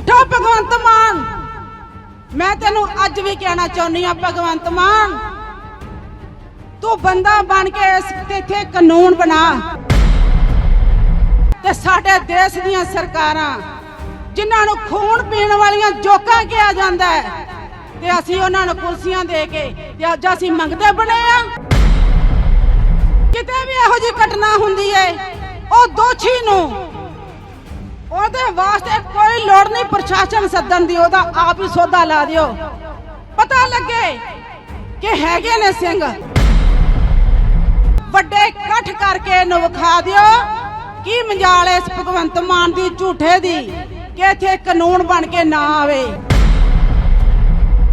ਝੂਠਾ ਭਗਵੰਤ ਮਾਨ। ਮੈਂ ਤੈਨੂੰ ਅੱਜ ਵੀ ਕਹਿਣਾ ਚਾਹੁੰਦੀ ਆ ਭਗਵੰਤ ਮਾਨ। ਤੂੰ ਬੰਦਾ ਬਣ ਕੇ ਇਸ ਇੱਥੇ ਕਾਨੂੰਨ ਬਣਾ। ਤੇ ਸਾਡੇ ਦੇਸ਼ ਦੀਆਂ ਸਰਕਾਰਾਂ, ਜਿਨ੍ਹਾਂ ਨੂੰ ਖੂਨ ਪੀਣ ਵਾਲੀਆਂ ਜੋਕਾਂ ਕਿਹਾ ਜਾਂਦਾ ਹੈ, ਤੇ ਅਸੀਂ ਉਹਨਾਂ ਨੂੰ ਕੁਰਸੀਆਂ ਦੇ ਕੇ ਤੇ ਅੱਜ ਅਸੀਂ ਮੰਗਦੇ ਬਣੇ ਆ। ਕਿਤੇ ਵੀ ਇਹੋ ਜਿਹੀ ਘਟਨਾ ਹੁੰਦੀ ਹੈ ਉਹ ਦੋਸ਼ੀ ਨੂੰ ਉਹਦੇ ਵਾਸਤੇ ਕੋਈ ਲੋੜ ਨਹੀਂ ਪ੍ਰਸ਼ਾਸਨ ਸੱਦਣ ਦੀ, ਉਹਦਾ ਆਪ ਹੀ ਸੋਧਾ ਲਾ ਦਿਓ। ਪਤਾ ਲੱਗੇ ਕਿ ਹੈਗੇ ਨੇ ਸਿੰਘ। ਵੱਡੇ ਇਕੱਠ ਕਰਕੇ ਇਹਨੂੰ ਵਿਖਾ ਦਿਓ ਕੀ ਮਜਾਲ ਇਸ ਭਗਵੰਤ ਮਾਨ ਦੀ, ਝੂਠੇ ਦੀ, ਕਿ ਇੱਥੇ ਕਾਨੂੰਨ ਬਣ ਕੇ ਨਾ ਆਵੇ।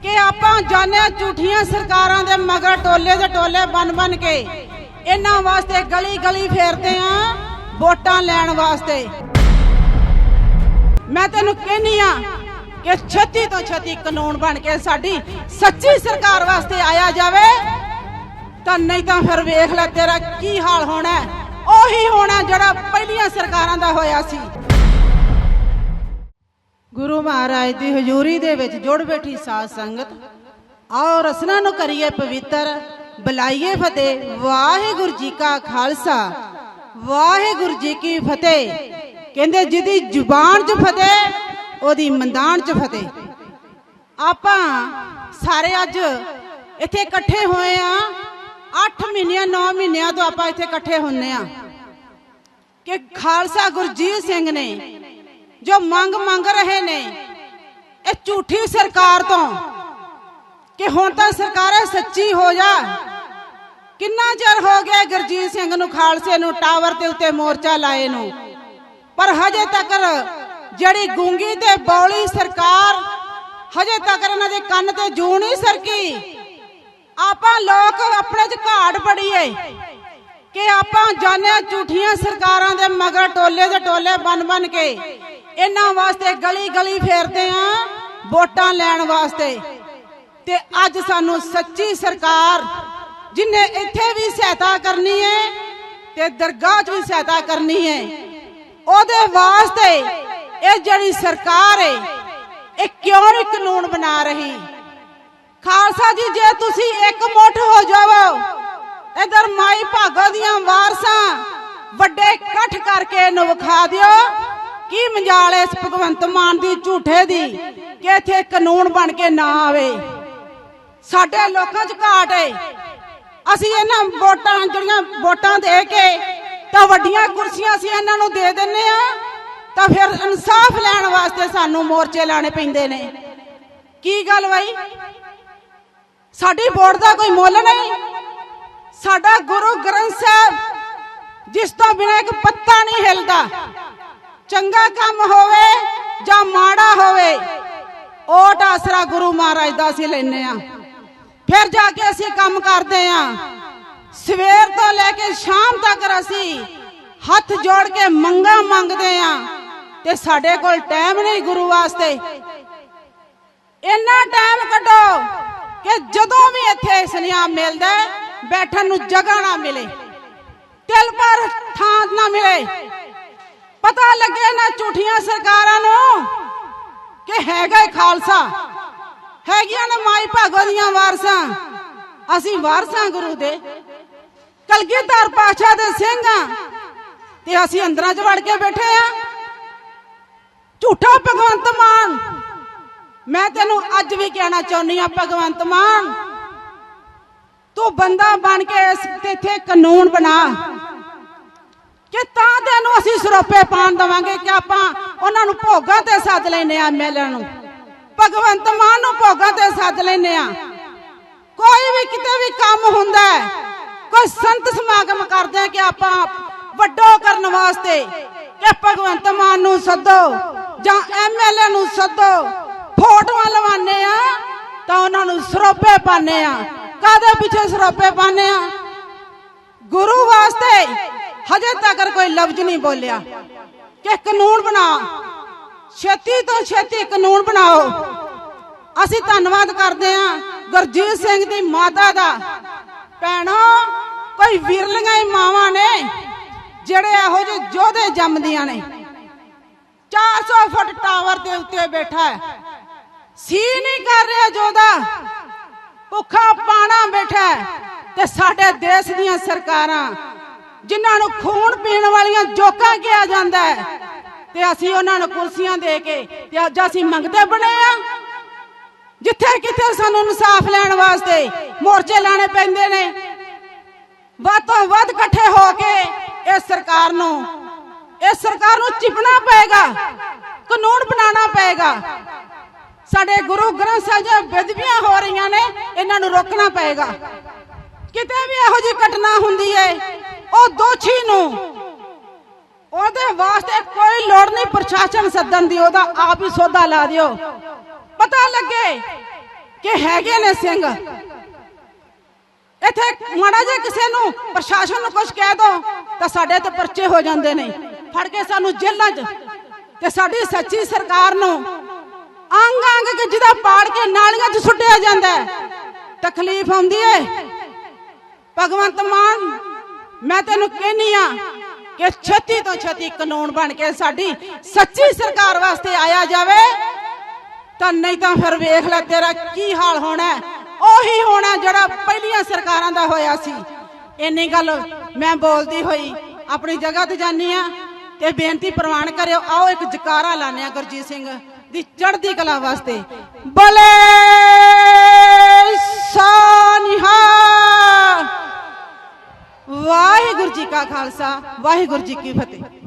ਕਿ ਆਪਾਂ ਜਾਣਿਆ ਝੂਠੀਆਂ ਸਰਕਾਰਾਂ ਦੇ ਮਗਰ ਟੋਲੇ ਦੇ ਟੋਲੇ ਬਨ ਬਨ ਕੇ ਇਹਨਾਂ ਵਾਸਤੇ ਗਲੀ ਗਲੀ ਫੇਰਦੇ ਆ ਵੋਟਾਂ ਲੈਣ ਵਾਸਤੇ। ਮੈਂ ਤੈਨੂੰ ਕਹਿੰਨੀ ਆ ਕਿ ਛੇਤੀ ਤੋਂ ਛੇਤੀ ਕਾਨੂੰਨ ਬਣ ਕੇ ਸਾਡੀ ਸੱਚੀ ਸਰਕਾਰ ਵਾਸਤੇ ਆਇਆ ਜਾਵੇ, ਤਾਂ ਨਹੀਂ ਤਾਂ ਫਿਰ ਵੇਖ ਲੈ ਤੇਰਾ ਕੀ ਹਾਲ ਹੋਣਾ ਉਹੀ ਹੋਣਾ ਜਿਹੜਾ ਪਹਿਲੀਆਂ ਸਰਕਾਰਾਂ ਦਾ ਹੋਇਆ ਸੀ। ਗੁਰੂ ਮਹਾਰਾਜ ਦੀ ਹਜ਼ੂਰੀ ਦੇ ਵਿੱਚ ਜੁੜ ਬੈਠੀ ਸਾਧ ਸੰਗਤ, ਆਓ ਰਸਨਾ ਨੂੰ ਕਰੀਏ ਪਵਿੱਤਰ, ਬੁਲਾਈਏ ਫਤਿਹ, ਵਾਹਿਗੁਰੂ ਜੀ ਕਾ ਖਾਲਸਾ, ਵਾਹਿਗੁਰੂ ਜੀ ਕੀ ਫਤਿਹ। ਕਹਿੰਦੇ ਜਿਹਦੀ ਜ਼ੁਬਾਨ 'ਚ ਫਤਿਹ, ਉਹਦੀ ਮੰਦਾਨ 'ਚ ਫਤਿਹ। ਆਪਾਂ ਸਾਰੇ ਅੱਜ ਇੱਥੇ ਇਕੱਠੇ ਹੋਏ ਆ। 8 ਮਹੀਨਿਆਂ 9 ਮਹੀਨਿਆਂ ਤੋਂ ਆਪਾਂ ਇੱਥੇ ਇਕੱਠੇ ਹੁੰਨੇ ਆ। ਕਿ ਖਾਲਸਾ ਗੁਰਜੀਤ ਸਿੰਘ ਨੇ ਜੋ ਮੰਗ ਮੰਗ ਰਹੇ ਨੇ, ਇਹ ਝੂਠੀ ਸਰਕਾਰ ਤੋਂ, ਕਿ ਹੁਣ ਤਾਂ ਸਰਕਾਰੇ ਸੱਚੀ ਹੋ ਜਾ। ਕਿੰਨਾ ਚਿਰ ਹੋ ਗਿਆ ਗੁਰਜੀਤ ਸਿੰਘ ਨੂੰ ਖਾਲਸੇ ਨੂੰ ਟਾਵਰ ਦੇ ਉੱਤੇ ਮੋਰਚਾ ਲਾਏ ਨੂੰ? ਪਰ ਹਜੇ ਤੱਕ ਜਿਹੜੀ ਗੁੰਗੀ ਤੇ ਬੌਲੀ ਸਰਕਾਰ, ਹਜੇ ਤੱਕ ਇਹਨਾਂ ਦੇ ਕੰਨ ਤੇ ਜੂ ਨਹੀਂ ਸਰਕੀ। ਆਪਾਂ ਲੋਕ ਆਪਣੇ ਚ ਘਾੜ ਬੜੀਏ ਕਿ ਆਪਾਂ ਜਾਣਿਆ ਝੂਠੀਆਂ ਸਰਕਾਰਾਂ ਦੇ ਮਗਰ ਟੋਲੇ ਦੇ ਟੋਲੇ ਬਨ ਬਨ ਕੇ ਇਹਨਾਂ ਵਾਸਤੇ ਗਲੀ ਗਲੀ ਫੇਰਦੇ ਆ ਵੋਟਾਂ ਲੈਣ ਵਾਸਤੇ। ਤੇ ਅੱਜ ਸਾਨੂੰ ਸੱਚੀ ਸਰਕਾਰ ਜਿਨੇ ਇੱਥੇ ਵੀ ਸਹਾਇਤਾ ਕਰਨੀ ਹੈ ਤੇ ਦਰਗਾਹ 'ਚ ਵੀ ਸਹਾਇਤਾ ਕਰਨੀ ਹੈ ਉਹਦੇ ਵਾਸਤੇ ਇਹ ਜਿਹੜੀ ਸਰਕਾਰ ਹੈ ਇਹ ਕਿਉਂ ਨਹੀਂ ਕਾਨੂੰਨ ਬਣਾ ਰਹੀ? ਖਾਲਸਾ ਜੀ, ਜੇ ਤੁਸੀਂ ਇੱਕ ਮੁੱਠ ਹੋ ਜਾਵੋ, ਇਧਰ ਮਾਈ ਭਾਗੋ ਦੀਆਂ ਵਾਰਸਾਂ ਵੱਡੇ ਇਕੱਠ ਕਰਕੇ ਇਹਨੂੰ ਵਿਖਾ ਦਿਓ। ਕੀ ਮੰਜਾਲ ਇਸ ਭਗਵੰਤ ਮਾਨ ਦੀ, ਝੂਠੇ ਦੀ, ਕਿ ਇੱਥੇ ਕਾਨੂੰਨ ਬਣ ਕੇ ਨਾ ਆਵੇ? ਸਾਡੇ ਲੋਕਾਂ 'ਚ ਘਾਟ ਏ। ਅਸੀਂ ਇਹਨਾਂ ਵੋਟਾਂ, ਜਿਹੜੀਆਂ ਵੋਟਾਂ ਦੇ ਕੇ ਤਾਂ ਵੱਡੀਆਂ ਕੁਰਸੀਆਂ ਅਸੀਂ ਇਹਨਾਂ ਨੂੰ ਦੇ ਦਿੰਨੇ ਆ ਤਾਂ ਫਿਰ ਇਨਸਾਫ ਲੈਣ ਵਾਸਤੇ ਸਾਨੂੰ ਮੋਰਚੇ ਲਾਣੇ ਪੈਂਦੇ ਨੇ। ਕੀ ਗੱਲ ਬਾਈ? ਸਾਡੀ ਵੋਟ ਦਾ ਕੋਈ ਮੁੱਲ ਨਹੀਂ। ਸਾਡਾ ਗੁਰੂ ਗ੍ਰੰਥ ਸਾਹਿਬ, ਜਿਸ ਤੋਂ ਬਿਨਾਂ ਇੱਕ ਪੱਤਾ ਨਹੀਂ ਹਿਲਦਾ। ਚੰਗਾ ਕੰਮ ਹੋਵੇ ਜਾਂ ਮਾੜਾ ਹੋਵੇ, ਓਟ ਆਸਰਾ ਗੁਰੂ ਮਹਾਰਾਜ ਦਾ ਅਸੀਂ ਲੈਨੇ ਆ ਫਿਰ ਜਾ ਕੇ ਅਸੀਂ ਕੰਮ ਕਰਦੇ ਆ ਸਵੇਰ ਤੋਂ ਲੈ ਕੇ ਸ਼ਾਮ ਤੱਕ ਅਸੀਂ ਹੱਥ ਜੋੜ ਕੇ ਮੰਗਾ ਮੰਗਦੇ ਆ ਤੇ ਸਾਡੇ ਕੋਲ ਟਾਈਮ ਨਹੀਂ ਗੁਰੂ ਵਾਸਤੇ। ਇੰਨਾ ਟਾਈਮ ਕੱਢੋ ਕਿ ਜਦੋਂ ਵੀ ਇੱਥੇ ਸੁਨੇਹਾ ਮਿਲਦਾ ਬੈਠਣ ਨੂੰ ਜਗ੍ਹਾ ਨਾ ਮਿਲੇ, ਤਿਲ ਪਰ ਥਾਂ ਨਾ ਮਿਲੇ। ਪਤਾ ਲੱਗੇ ਨਾ ਝੂਠੀਆਂ ਸਰਕਾਰਾਂ ਨੂੰ ਕਿ ਹੈਗਾ ਹੀ ਖਾਲਸਾ। ਹੈਗੀਆਂ ਨੇ ਮਾਈ ਭਾਗੋ ਦੀਆਂ ਵਾਰਸਾਂ। ਅਸੀਂ ਵਾਰਸਾਂ ਗੁਰੂ ਦੇ। ਕਲਗੀਧਰ ਪਾਸ਼ਾ ਦੇ ਸਿੰਘ ਆ। ਤੇ ਅਸੀਂ ਅੰਦਰਾਂ 'ਚ ਵੜ ਕੇ ਬੈਠੇ ਆ। ਝੂਠਾ ਭਗਵੰਤ ਮਾਨ। ਮੈਂ ਤੈਨੂੰ ਅੱਜ ਵੀ ਕਹਿਣਾ ਚਾਹੁੰਦੀ ਆ ਭਗਵੰਤ ਮਾਨ ਤੂੰ ਬੰਦਾ ਬਣ ਕੇ ਇਸ ਇੱਥੇ ਕਾਨੂੰਨ ਬਣਾ। ਕਿ ਤਾਂ ਤੈਨੂੰ ਅਸੀਂ ਸਰੋਪੇ ਪਾਣ ਦਵਾਂਗੇ ਕਿ ਆਪਾਂ ਉਹਨਾਂ ਨੂੰ ਭੋਗਾਂ ਤੇ ਸੱਦ ਲੈਨੇ ਆ ਐਮਐਲਏ ਨੂੰ। ਭਗਵੰਤ ਮਾਨ ਨੂੰ ਭੋਗਾਂ ਤੇ ਸੱਦ ਲੈਨੇ ਆ। ਕੋਈ ਵੀ ਕਿਤੇ ਵੀ ਕੰਮ ਹੁੰਦਾ ਹੈ, ਕੋਈ ਸੰਤ ਸਮਾਗਮ ਕਰਦੇ ਆ ਕਿ ਆਪਾਂ ਵੱਡੋ ਕਰਨ ਵਾਸਤੇ ਕਿ ਭਗਵੰਤ ਮਾਨ ਨੂੰ ਸੱਦੋ ਜਾਂ ਐਮਐਲਏ ਨੂੰ ਸੱਦੋ, ਫੋਟੋਆਂ ਲਵਾਨੇ ਆ ਤਾਂ ਉਹਨਾਂ ਨੂੰ ਸਰੋਪੇ ਪਾਣੇ ਆ। ਕਾਦੇ ਪਿੱਛੇ ਸਰੋਪੇ ਪਾਣੇ ਆ? ਗੁਰੂ ਵਾਸਤੇ ਹਜੇ ਤੱਕ ਕੋਈ ਲਫ਼ਜ਼ ਨਹੀਂ ਬੋਲਿਆ। ਕਿ ਕਾਨੂੰਨ ਬਣਾਓ। ਛੇਤੀ ਤੋਂ ਛੇਤੀ ਕਾਨੂੰਨ ਬਣਾਓ। ਅਸੀਂ ਧੰਨਵਾਦ ਕਰਦੇ ਹਾਂ ਗੁਰਜੀਤ ਸਿੰਘ ਦੀ ਮਾਤਾ ਦਾ ਭੈਣੋ, ਕੋਈ ਵਿਰਲੀਆਂ ਹੀ ਮਾਵਾਂ ਨੇ ਜਿਹੜੇ ਇਹੋ ਜਿਹੇ ਯੋਧੇ ਜੰਮਦੀਆਂ ਨੇ। 400 ਫੁੱਟ ਟਾਵਰ ਦੇ ਉੱਤੇ ਬੈਠਾ ਹੈ। ਸੀ ਨਹੀਂ ਕਰ ਰਿਹਾ ਜੋਦਾ ਭੁੱਖਾ ਪਾਣਾ ਬੈਠਾ ਤੇ ਸਾਡੇ ਦੇਸ਼ ਦੀਆਂ ਸਰਕਾਰਾਂ, ਜਿਨ੍ਹਾਂ ਨੂੰ ਖੂਨ ਪੀਣ ਵਾਲੀਆਂ ਜੋਕਾਂ ਕਿਹਾ ਜਾਂਦਾ ਹੈ, ਤੇ ਅਸੀਂ ਉਹਨਾਂ ਨੂੰ ਕੁਰਸੀਆਂ ਦੇ ਕੇ ਤੇ ਅੱਜ ਅਸੀਂ ਮੰਗਦੇ ਬਣੇ ਆ ਜਿੱਥੇ ਕਿਤੇ ਸਾਨੂੰ ਇਨਸਾਫ ਲੈਣ ਵਾਸਤੇ ਮੋਰਚੇ ਲਾਣੇ ਪੈਂਦੇ ਨੇ, ਵੱਧ ਤੋਂ ਵੱਧ ਇਕੱਠੇ ਹੋ ਕੇ ਇਸ ਸਰਕਾਰ ਨੂੰ, ਇਸ ਸਰਕਾਰ ਨੂੰ ਚਿਪਣਾ ਪਏਗਾ, ਕਾਨੂੰਨ ਬਣਾਉਣਾ ਪਏਗਾ। ਸਾਡੇ ਗੁਰੂ ਗ੍ਰੰਥ ਸਾਹਿਬ ਦੀਆਂ ਬੇਦਬੀਆਂ ਹੋ ਰਹੀਆਂ ਨੇ, ਇਹਨਾਂ ਨੂੰ ਰੋਕਣਾ ਪਏਗਾ। ਕਿਤੇ ਵੀ ਇਹੋ ਜਿਹੀ ਘਟਨਾ ਹੁੰਦੀ ਹੈ ਉਹ ਦੋਸ਼ੀ ਨੂੰ, ਉਹਦੇ ਵਾਸਤੇ ਕੋਈ ਲੋੜ ਨਹੀਂ ਪ੍ਰਸ਼ਾਸਨ ਸੱਦਣ ਦੀ, ਉਹਦਾ ਆਪ ਹੀ ਸੋਧਾ ਲਾ ਦਿਓ। ਪਤਾ ਲੱਗੇ ਕਿ ਹੈਗੇ ਨੇ ਸਿੰਘ। ਇੱਥੇ ਮਾੜਾ ਜਿਹਾ ਕਿਸੇ ਨੂੰ ਪ੍ਰਸ਼ਾਸਨ ਨੂੰ ਕੁਝ ਕਹਿ ਦੋ, ਤਾਂ ਸਾਡੇ ਤੇ ਪਰਚੇ ਹੋ ਜਾਂਦੇ ਨੇ। ਫੜ ਕੇ ਸਾਨੂੰ ਜੇਲ੍ਹਾਂ 'ਚ ਤੇ ਸਾਡੀ ਸੱਚੀ ਸਰਕਾਰ ਨੂੰ ਅੰਗ ਅੰਗ ਕੇ ਜਿਹਦਾ ਪਾੜ ਕੇ ਨਾਲੀਆਂ 'ਚ ਸੁੱਟਿਆ ਜਾਂਦਾ ਤਕਲੀਫ ਆਉਂਦੀ ਏ। ਭਗਵੰਤ ਮਾਨ, ਮੈਂ ਤੈਨੂੰ ਕਹਿਨੀ ਆ ਕਿ ਛੇਤੀ ਤੋਂ ਛੇਤੀ ਕਾਨੂੰਨ ਬਣ ਕੇ ਸਾਡੀ ਸੱਚੀ ਸਰਕਾਰ ਵਾਸਤੇ ਆਇਆ ਜਾਵੇ। ਤਾਂ ਨਹੀਂ ਤਾਂ ਫਿਰ ਵੇਖ ਲੈ ਤੇਰਾ ਕੀ ਹਾਲ ਹੋਣਾ ਉਹੀ ਹੋਣਾ ਜਿਹੜਾ ਪਹਿਲੀਆਂ ਸਰਕਾਰਾਂ ਦਾ ਹੋਇਆ ਸੀ। ਇੰਨੀ ਗੱਲ ਮੈਂ ਬੋਲਦੀ ਹੋਈ ਆਪਣੀ ਜਗ੍ਹਾ ਤੇ ਜਾਨੀ ਆ ਤੇ ਬੇਨਤੀ ਪ੍ਰਵਾਨ ਕਰਿਓ, ਆਓ ਇੱਕ ਜਕਾਰਾ ਲਾਣੇ ਆ ਗੁਰਜੀਤ ਸਿੰਘ ਦੀ ਚੜ੍ਹਦੀ ਕਲਾ ਵਾਸਤੇ। ਬਲੇ ਸਾਨੀਹਾ। ਵਾਹਿਗੁਰੂ ਜੀ ਕਾ ਖਾਲਸਾ, ਵਾਹਿਗੁਰੂ ਜੀ ਕੀ ਫਤਿਹ।